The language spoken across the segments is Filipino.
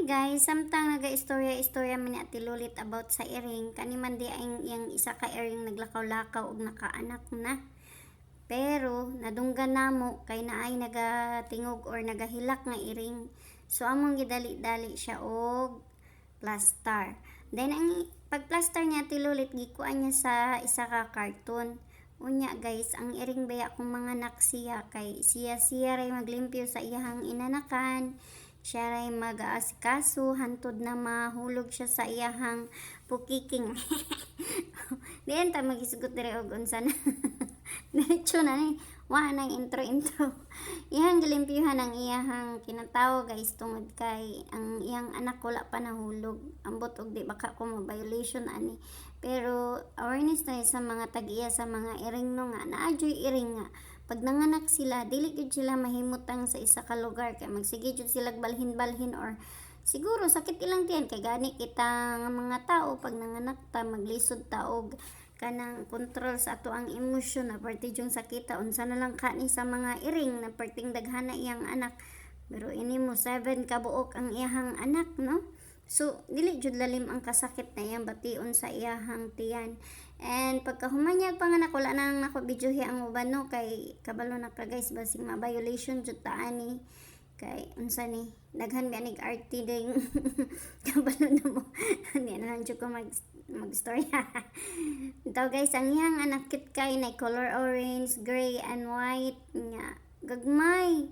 Guys, samtang naga-istorya-istorya mi ni Ate Lulit about sa iring, kani man di ang yang isa ka iring naglakaw-lakaw og nakaanak na. Pero nadunggan namo kay naay nagatingog or nagahilak nga iring. So among gidali-dali siya og plaster. Then ang pagplaster niya Ate Lulit gikuan niya sa isa ka cartoon. Unya guys, ang iring baya kong mga anak siya kay siya siya ray maglimpyo sa iyahang inanakan siya ray mag-aasikaso hantod na mahulog siya sa iyahang pukiking. Diyan ta magisugot dire og unsa na. Diretso na ni wa nang intro intro. Iyang gilimpyuhan ang iyahang kinatawo guys tungod kay ang iyang anak wala pa nahulog. Ambot og di baka ko mo violation ani. Pero awareness na sa mga tag-iya sa mga iring no nga naadyoy iring nga pag nanganak sila dili gyud sila mahimutang sa isa ka lugar. Kay magsige gyud sila balhin-balhin or siguro sakit ilang tiyan. Kay gani kita nga mga tao pag nanganak ta maglisod ta og kanang control sa ato ang emosyon na parte yung sakita unsa na lang kani sa mga iring na perting daghana iyang anak. Pero ini mo seven ka buok ang iyahang anak no So, dili jud lalim ang kasakit na iyang bation sa iyahang tiyan. And pagkahumanyag panganak wala na nang nako videohi ang uban no kay kabalo na ka guys basig ma violation jud ta ani. Kay unsa ni daghan mi anig RT ding kabalo na mo. Ani na lang ko mag magstorya. Ito guys ang iyang anak kit kay na color orange gray and white nga gagmay.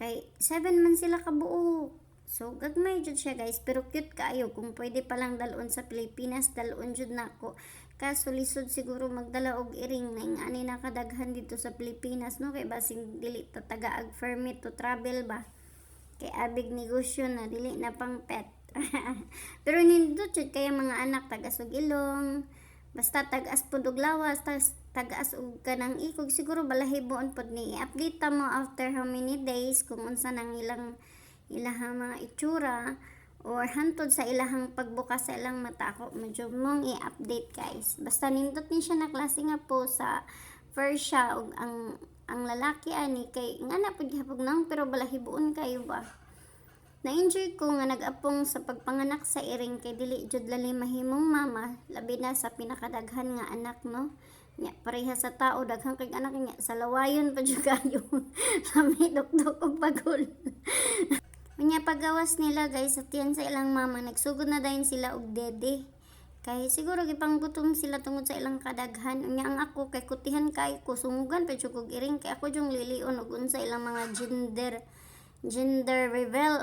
Kay seven man sila kabuok So, gagmay jud siya guys, pero cute kaayo. Kung pwede palang dalon sa Pilipinas, dalon jud nako. Kaso lisod siguro magdala og iring na ani nakadaghan dito sa Pilipinas no kay basing dili ta taga-ag permit to travel ba. Kay abig negosyo na dili na pang pet. pero nindot jud kaya mga anak taga Sugilong. Basta tagas pud og lawas, tagas og kanang ikog siguro balahiboon pod ni update ta mo after how many days kung unsa nang ilang ilahang mga itsura or hantod sa ilahang pagbukas sa ilang mata ako medyo mong i-update guys. Basta nindot ni siya na klase nga po sa first siya og ang ang lalaki ani kay nga na pud gihapog nang pero balahibuon kayo ba? Na-enjoy ko nga nag-apong sa pagpanganak sa iring kay dili jud lali mahimong mama labi na sa pinakadaghan nga anak no? Nya pareha sa tao daghang kay anak niya sa lawayon pa jud kayo. Kami dok-dok og pagul Unya pagawas nila guys at yan sa ilang mama nagsugod na dayon sila og dede. Kay siguro gipang gutom sila tungod sa ilang kadaghan. Unya ang ako kay kutihan kay ko sungugan pa jud kog iring kay ako jung lilion og unsa ilang mga gender gender reveal.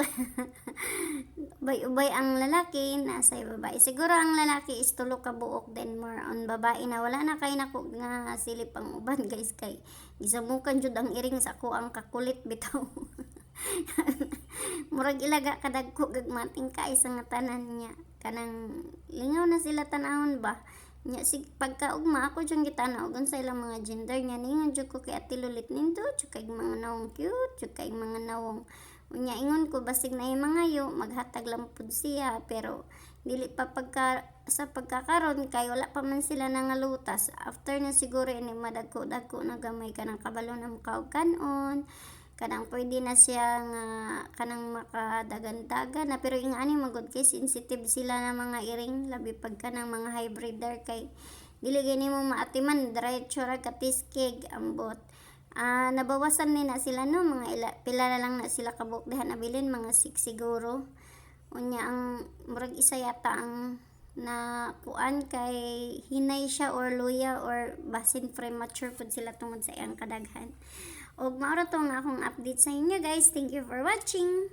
Ubay-ubay ang lalaki na sa babae. Siguro ang lalaki is tulo ka buok then more on babae na wala na kay nako nga silip ang uban guys kay gisamukan jud ang iring sa ako ang kakulit bitaw. murag ilaga kadagko gagmating ka isa nga tanan niya. Kanang lingaw na sila tanahon ba? Nya sig pagkaugma ako jung gitanaw gun sa ilang mga gender niya. Ningon jud ko kay ati lulit ninto jud kay mga nawong cute jud kay mga nawong unya ingon ko basig na mga yo maghatag lang pud siya pero dili pa pagka sa pagkakaron kay wala pa man sila nangalutas. After na siguro ini madagko dagko na gamay kanang kabalo na mukaw kanon kanang pwede na siya nga kanang makadagan-dagan na pero ing ani magud kay sensitive sila na mga iring labi pag kanang mga hybrider kay dili gani mo maatiman diretso ra katiskig ambot. Ah nabawasan ni na sila no? Mga ila, pila na lang na sila kabuk. Diha nabilin mga 6 siguro. Unya ang murag isa yata ang na kuan kay hinay siya or luya or basin premature pud sila tungod sa iyang kadaghan Og mauro to nga akong update sa inyo guys. Thank you for watching.